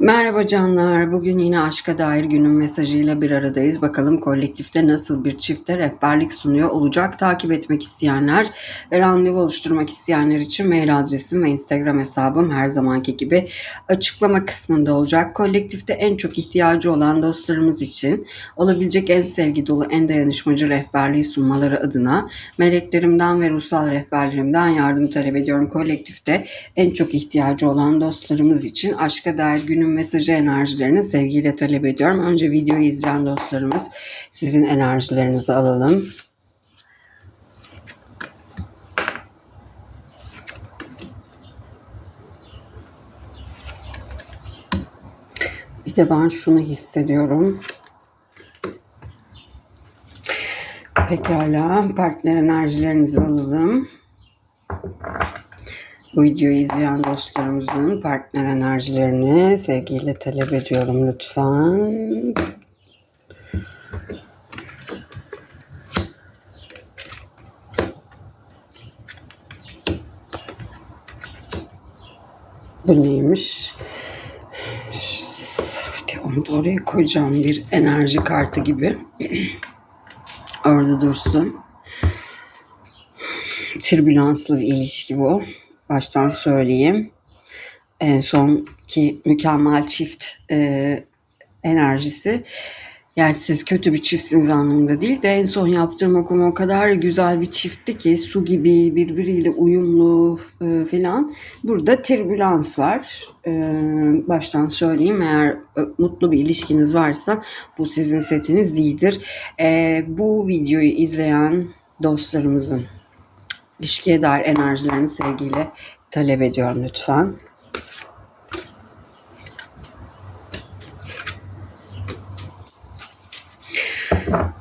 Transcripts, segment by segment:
Merhaba canlar. Bugün yine aşka dair günün mesajıyla bir aradayız. Bakalım kolektifte nasıl bir çifte rehberlik sunuyor olacak. Takip etmek isteyenler ve randevu oluşturmak isteyenler için mail adresim ve Instagram hesabım her zamanki gibi açıklama kısmında olacak. Kolektifte en çok ihtiyacı olan dostlarımız için olabilecek en sevgi dolu, en dayanışmacı rehberliği sunmaları adına meleklerimden ve ruhsal rehberlerimden yardım talep ediyorum. Kolektifte en çok ihtiyacı olan dostlarımız için aşka dair günün mesajı enerjilerini sevgiyle talep ediyorum. Önce videoyu izleyen dostlarımız sizin enerjilerinizi alalım. Bir de ben şunu hissediyorum. Pekala partner enerjilerinizi alalım. Bu videoyu izleyen dostlarımızın partner enerjilerini sevgiyle talep ediyorum lütfen. Bu neymiş? Evet, onu da oraya koyacağım bir enerji kartı gibi. Orada dursun. Türbülanslı bir ilişki bu baştan söyleyeyim. En sonki mükemmel çift e, enerjisi. Yani siz kötü bir çiftsiniz anlamında değil de en son yaptığım okuma o kadar güzel bir çiftti ki su gibi birbiriyle uyumlu e, falan. Burada türbülans var. E, baştan söyleyeyim eğer e, mutlu bir ilişkiniz varsa bu sizin setiniz değildir. E, bu videoyu izleyen dostlarımızın ilişkiye dair enerjilerini sevgiyle talep ediyorum lütfen.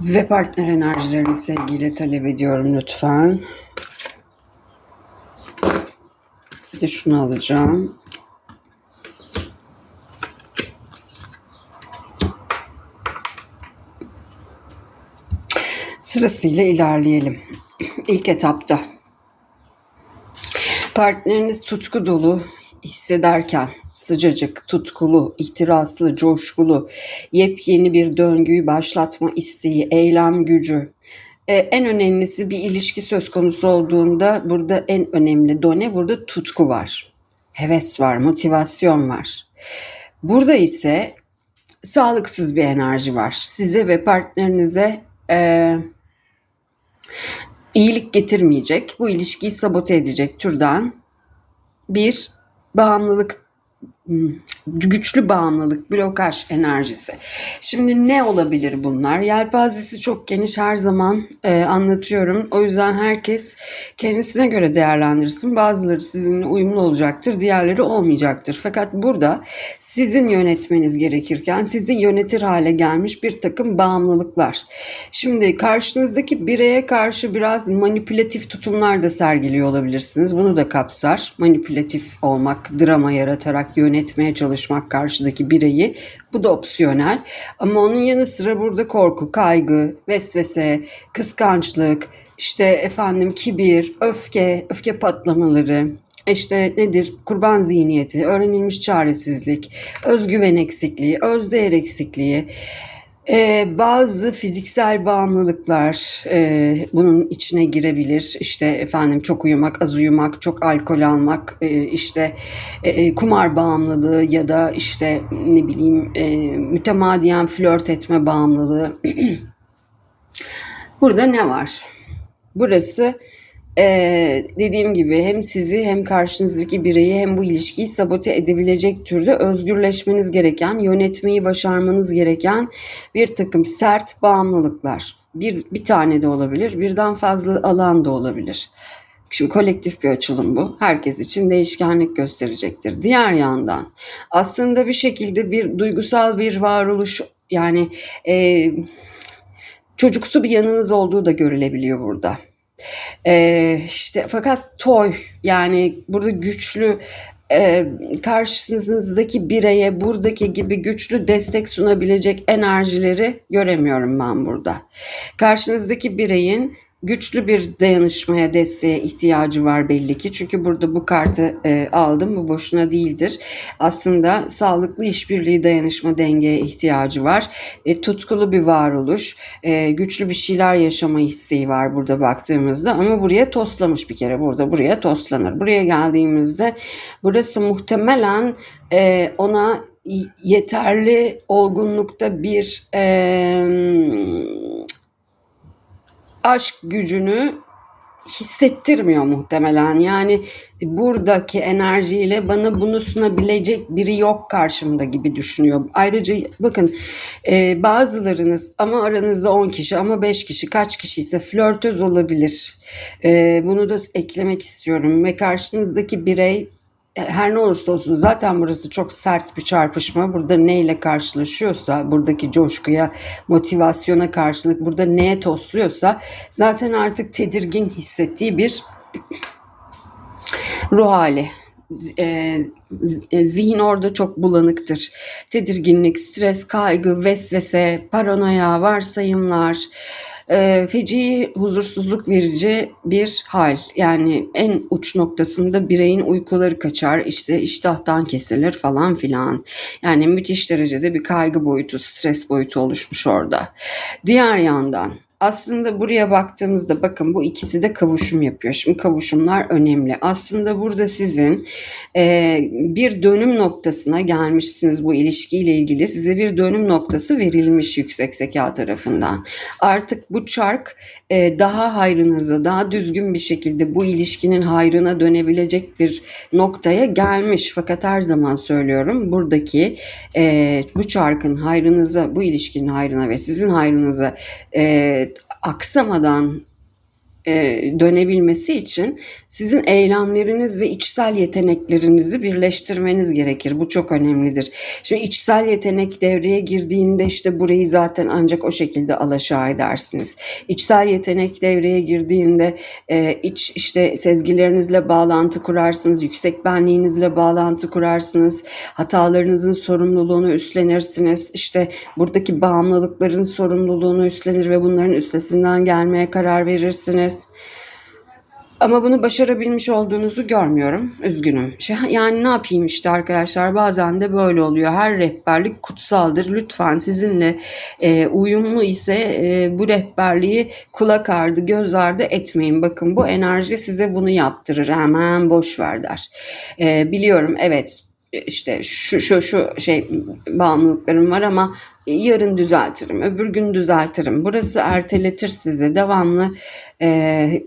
Ve partner enerjilerini sevgiyle talep ediyorum lütfen. Bir de şunu alacağım. Sırasıyla ilerleyelim. İlk etapta Partneriniz tutku dolu hissederken sıcacık, tutkulu, ihtiraslı, coşkulu, yepyeni bir döngüyü başlatma isteği, eylem gücü. Ee, en önemlisi bir ilişki söz konusu olduğunda burada en önemli done burada tutku var. Heves var, motivasyon var. Burada ise sağlıksız bir enerji var. Size ve partnerinize e, iyilik getirmeyecek, bu ilişkiyi sabote edecek türden bir bağımlılık güçlü bağımlılık, blokaj enerjisi. Şimdi ne olabilir bunlar? Yelpazesi çok geniş her zaman e, anlatıyorum. O yüzden herkes kendisine göre değerlendirsin. Bazıları sizinle uyumlu olacaktır, diğerleri olmayacaktır. Fakat burada sizin yönetmeniz gerekirken sizi yönetir hale gelmiş bir takım bağımlılıklar. Şimdi karşınızdaki bireye karşı biraz manipülatif tutumlar da sergiliyor olabilirsiniz. Bunu da kapsar. Manipülatif olmak, drama yaratarak yönetmeye çalışmak karşıdaki bireyi. Bu da opsiyonel. Ama onun yanı sıra burada korku, kaygı, vesvese, kıskançlık, işte efendim kibir, öfke, öfke patlamaları, işte nedir? Kurban zihniyeti, öğrenilmiş çaresizlik, özgüven eksikliği, özdeğer eksikliği, ee, bazı fiziksel bağımlılıklar e, bunun içine girebilir. İşte efendim çok uyumak, az uyumak, çok alkol almak, e, işte e, kumar bağımlılığı ya da işte ne bileyim e, mütemadiyen flört etme bağımlılığı. Burada ne var? Burası ee, dediğim gibi hem sizi hem karşınızdaki bireyi hem bu ilişkiyi sabote edebilecek türde özgürleşmeniz gereken, yönetmeyi başarmanız gereken bir takım sert bağımlılıklar. Bir, bir tane de olabilir, birden fazla alan da olabilir. Şimdi kolektif bir açılım bu. Herkes için değişkenlik gösterecektir. Diğer yandan aslında bir şekilde bir duygusal bir varoluş yani e, çocuksu bir yanınız olduğu da görülebiliyor burada. Ee, işte fakat toy yani burada güçlü e, karşınızdaki bireye buradaki gibi güçlü destek sunabilecek enerjileri göremiyorum ben burada. Karşınızdaki bireyin güçlü bir dayanışmaya, desteğe ihtiyacı var belli ki. Çünkü burada bu kartı e, aldım. Bu boşuna değildir. Aslında sağlıklı işbirliği, dayanışma, dengeye ihtiyacı var. E, tutkulu bir varoluş, e, güçlü bir şeyler yaşama isteği var burada baktığımızda. Ama buraya toslamış bir kere. Burada buraya toslanır. Buraya geldiğimizde burası muhtemelen e, ona yeterli olgunlukta bir e, aşk gücünü hissettirmiyor muhtemelen. Yani buradaki enerjiyle bana bunu sunabilecek biri yok karşımda gibi düşünüyor. Ayrıca bakın e, bazılarınız ama aranızda 10 kişi ama 5 kişi kaç kişi ise flörtöz olabilir. E, bunu da eklemek istiyorum ve karşınızdaki birey her ne olursa olsun zaten burası çok sert bir çarpışma. Burada neyle karşılaşıyorsa, buradaki coşkuya, motivasyona karşılık burada neye tosluyorsa zaten artık tedirgin hissettiği bir ruh hali. E, z- zihin orada çok bulanıktır. Tedirginlik, stres, kaygı, vesvese, paranoya, varsayımlar, e, feci huzursuzluk verici bir hal. Yani en uç noktasında bireyin uykuları kaçar, işte iştahtan kesilir falan filan. Yani müthiş derecede bir kaygı boyutu, stres boyutu oluşmuş orada. Diğer yandan aslında buraya baktığımızda bakın bu ikisi de kavuşum yapıyor. Şimdi kavuşumlar önemli. Aslında burada sizin e, bir dönüm noktasına gelmişsiniz bu ilişkiyle ilgili. Size bir dönüm noktası verilmiş yüksek zeka tarafından. Artık bu çark e, daha hayrınıza, daha düzgün bir şekilde bu ilişkinin hayrına dönebilecek bir noktaya gelmiş. Fakat her zaman söylüyorum buradaki e, bu çarkın hayrınıza, bu ilişkinin hayrına ve sizin hayrınıza e, aksamadan dönebilmesi için sizin eylemleriniz ve içsel yeteneklerinizi birleştirmeniz gerekir. Bu çok önemlidir. Şimdi içsel yetenek devreye girdiğinde işte burayı zaten ancak o şekilde alaşağı edersiniz. İçsel yetenek devreye girdiğinde e, iç işte sezgilerinizle bağlantı kurarsınız, yüksek benliğinizle bağlantı kurarsınız, hatalarınızın sorumluluğunu üstlenirsiniz. İşte buradaki bağımlılıkların sorumluluğunu üstlenir ve bunların üstesinden gelmeye karar verirsiniz. Ama bunu başarabilmiş olduğunuzu görmüyorum. Üzgünüm. Yani ne yapayım işte arkadaşlar bazen de böyle oluyor. Her rehberlik kutsaldır. Lütfen sizinle e, uyumlu ise e, bu rehberliği kulak ardı, göz ardı etmeyin. Bakın bu enerji size bunu yaptırır. Hemen boş ver der. E, biliyorum evet işte şu şu şu şey bağımlılıklarım var ama yarın düzeltirim, öbür gün düzeltirim. Burası erteletir sizi. Devamlı e,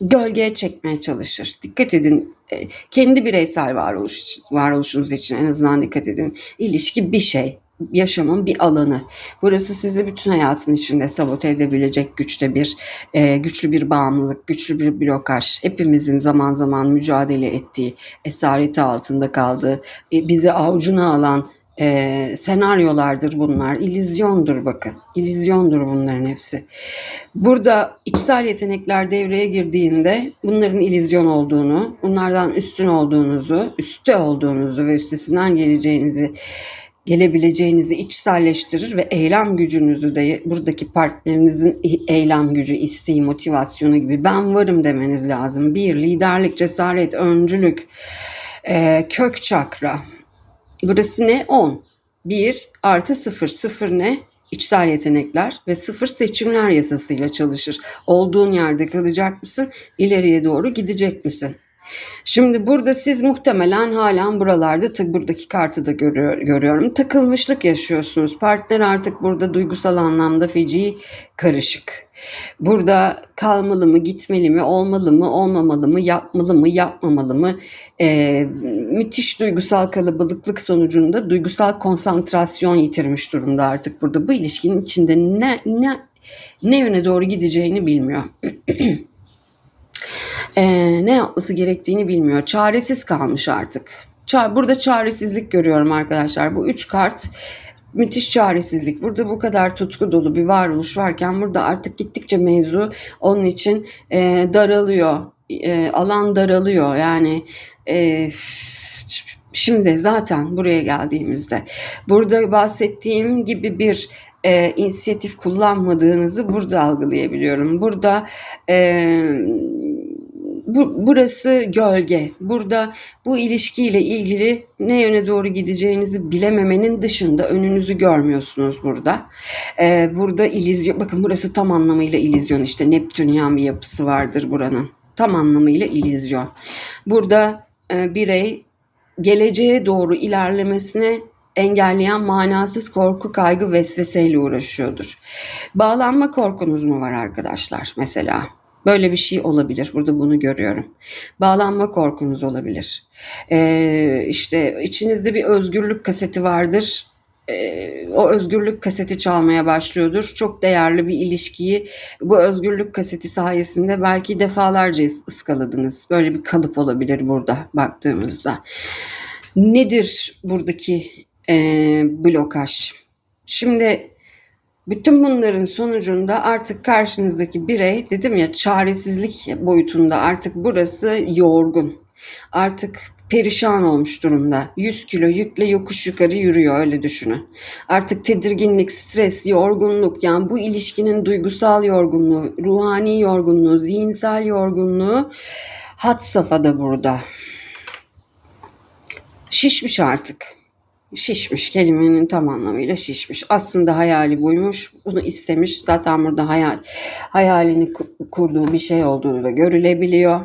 gölgeye çekmeye çalışır. Dikkat edin. e, Kendi bireysel varoluş, varoluşunuz için en azından dikkat edin. İlişki bir şey. Yaşamın bir alanı. Burası sizi bütün hayatın içinde sabote edebilecek güçte bir, e, güçlü bir bağımlılık, güçlü bir blokaj. Hepimizin zaman zaman mücadele ettiği, esareti altında kaldığı, e, bizi avucuna alan e, senaryolardır bunlar. İllüzyondur bakın. İllüzyondur bunların hepsi. Burada içsel yetenekler devreye girdiğinde bunların illüzyon olduğunu, bunlardan üstün olduğunuzu, üstte olduğunuzu ve üstesinden geleceğinizi gelebileceğinizi içselleştirir ve eylem gücünüzü de buradaki partnerinizin eylem gücü, isteği, motivasyonu gibi ben varım demeniz lazım. Bir, liderlik, cesaret, öncülük, e, kök çakra. Burası ne? 10. 1 artı 0. 0 ne? İçsel yetenekler ve sıfır seçimler yasasıyla çalışır. Olduğun yerde kalacak mısın? İleriye doğru gidecek misin? Şimdi burada siz muhtemelen halen buralarda tık buradaki kartı da görüyor, görüyorum. Takılmışlık yaşıyorsunuz. Partner artık burada duygusal anlamda feci karışık. Burada kalmalı mı, gitmeli mi, olmalı mı, olmamalı mı, yapmalı mı, yapmamalı mı? Ee, müthiş duygusal kalabalıklık sonucunda duygusal konsantrasyon yitirmiş durumda artık burada. Bu ilişkinin içinde ne ne ne yöne doğru gideceğini bilmiyor. Ee, ne yapması gerektiğini bilmiyor. Çaresiz kalmış artık. Burada çaresizlik görüyorum arkadaşlar. Bu üç kart müthiş çaresizlik. Burada bu kadar tutku dolu bir varoluş varken burada artık gittikçe mevzu onun için e, daralıyor. E, alan daralıyor. Yani e, Şimdi zaten buraya geldiğimizde burada bahsettiğim gibi bir e, inisiyatif kullanmadığınızı burada algılayabiliyorum. Burada e, bu, burası gölge. Burada bu ilişkiyle ilgili ne yöne doğru gideceğinizi bilememenin dışında önünüzü görmüyorsunuz burada. Ee, burada ilizyon, bakın burası tam anlamıyla ilizyon işte Neptünyan bir yapısı vardır buranın. Tam anlamıyla ilizyon. Burada e, birey geleceğe doğru ilerlemesine engelleyen manasız korku, kaygı, vesveseyle uğraşıyordur. Bağlanma korkunuz mu var arkadaşlar mesela? Böyle bir şey olabilir. Burada bunu görüyorum. Bağlanma korkunuz olabilir. Ee, işte içinizde bir özgürlük kaseti vardır. Ee, o özgürlük kaseti çalmaya başlıyordur. Çok değerli bir ilişkiyi bu özgürlük kaseti sayesinde belki defalarca ıskaladınız. Böyle bir kalıp olabilir burada baktığımızda. Nedir buradaki e, blokaj? Şimdi bütün bunların sonucunda artık karşınızdaki birey dedim ya çaresizlik boyutunda artık burası yorgun. Artık perişan olmuş durumda. 100 kilo yükle yokuş yukarı yürüyor öyle düşünün. Artık tedirginlik, stres, yorgunluk yani bu ilişkinin duygusal yorgunluğu, ruhani yorgunluğu, zihinsel yorgunluğu hat safhada burada. Şişmiş artık. Şişmiş kelimenin tam anlamıyla şişmiş. Aslında hayali buymuş. Bunu istemiş. Zaten burada hayal hayalini kurduğu bir şey olduğu da görülebiliyor.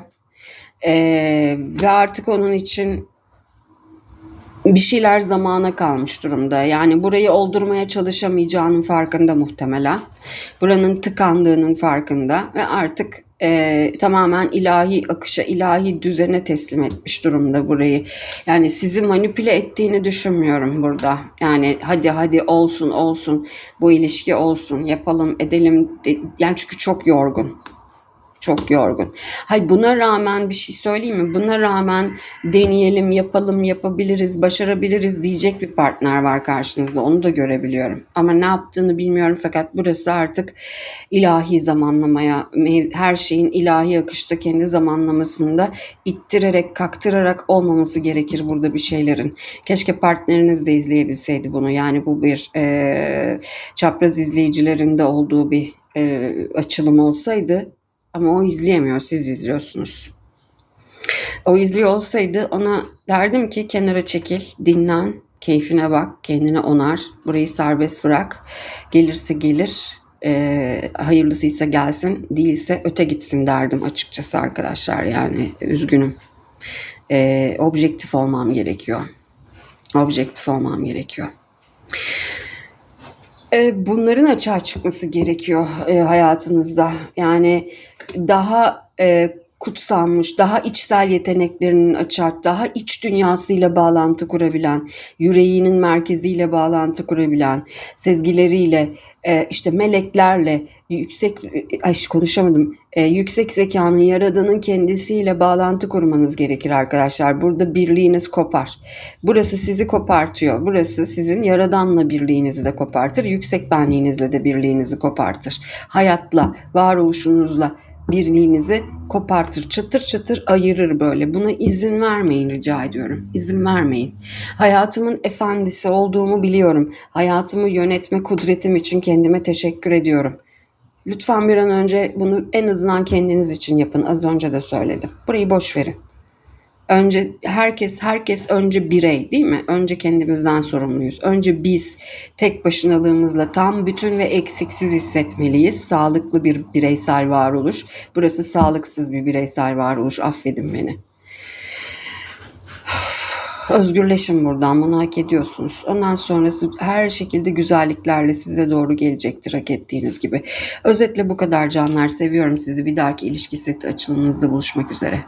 Ee, ve artık onun için bir şeyler zamana kalmış durumda. Yani burayı oldurmaya çalışamayacağının farkında muhtemelen. Buranın tıkandığının farkında ve artık e, tamamen ilahi akışa, ilahi düzene teslim etmiş durumda burayı. Yani sizi manipüle ettiğini düşünmüyorum burada. Yani hadi hadi olsun olsun bu ilişki olsun yapalım edelim. De, yani çünkü çok yorgun. Çok yorgun. Hay buna rağmen bir şey söyleyeyim mi? Buna rağmen deneyelim, yapalım, yapabiliriz, başarabiliriz diyecek bir partner var karşınızda. Onu da görebiliyorum. Ama ne yaptığını bilmiyorum fakat burası artık ilahi zamanlamaya, her şeyin ilahi akışta kendi zamanlamasında ittirerek, kaktırarak olmaması gerekir burada bir şeylerin. Keşke partneriniz de izleyebilseydi bunu. Yani bu bir e, çapraz izleyicilerinde olduğu bir e, açılım olsaydı ama o izleyemiyor, siz izliyorsunuz. O izliyor olsaydı ona derdim ki kenara çekil, dinlen, keyfine bak, kendine onar, burayı serbest bırak. Gelirse gelir, e, hayırlısıysa gelsin, değilse öte gitsin derdim açıkçası arkadaşlar. Yani üzgünüm. E, objektif olmam gerekiyor. Objektif olmam gerekiyor. E, bunların açığa çıkması gerekiyor e, hayatınızda. Yani daha e, kutsanmış, daha içsel yeteneklerinin açar, daha iç dünyasıyla bağlantı kurabilen, yüreğinin merkeziyle bağlantı kurabilen, sezgileriyle, e, işte meleklerle, yüksek, ay konuşamadım, e, yüksek zekanın, yaradanın kendisiyle bağlantı kurmanız gerekir arkadaşlar. Burada birliğiniz kopar. Burası sizi kopartıyor. Burası sizin yaradanla birliğinizi de kopartır. Yüksek benliğinizle de birliğinizi kopartır. Hayatla, varoluşunuzla, birliğinizi kopartır, çatır çatır ayırır böyle. Buna izin vermeyin rica ediyorum. İzin vermeyin. Hayatımın efendisi olduğumu biliyorum. Hayatımı yönetme kudretim için kendime teşekkür ediyorum. Lütfen bir an önce bunu en azından kendiniz için yapın. Az önce de söyledim. Burayı boş verin. Önce herkes herkes önce birey değil mi? Önce kendimizden sorumluyuz. Önce biz tek başınalığımızla tam bütün ve eksiksiz hissetmeliyiz. Sağlıklı bir bireysel varoluş. Burası sağlıksız bir bireysel varoluş. Affedin beni. Özgürleşin buradan. Bunu hak ediyorsunuz. Ondan sonrası her şekilde güzelliklerle size doğru gelecektir hak ettiğiniz gibi. Özetle bu kadar canlar. Seviyorum sizi. Bir dahaki ilişki seti açılımınızda buluşmak üzere.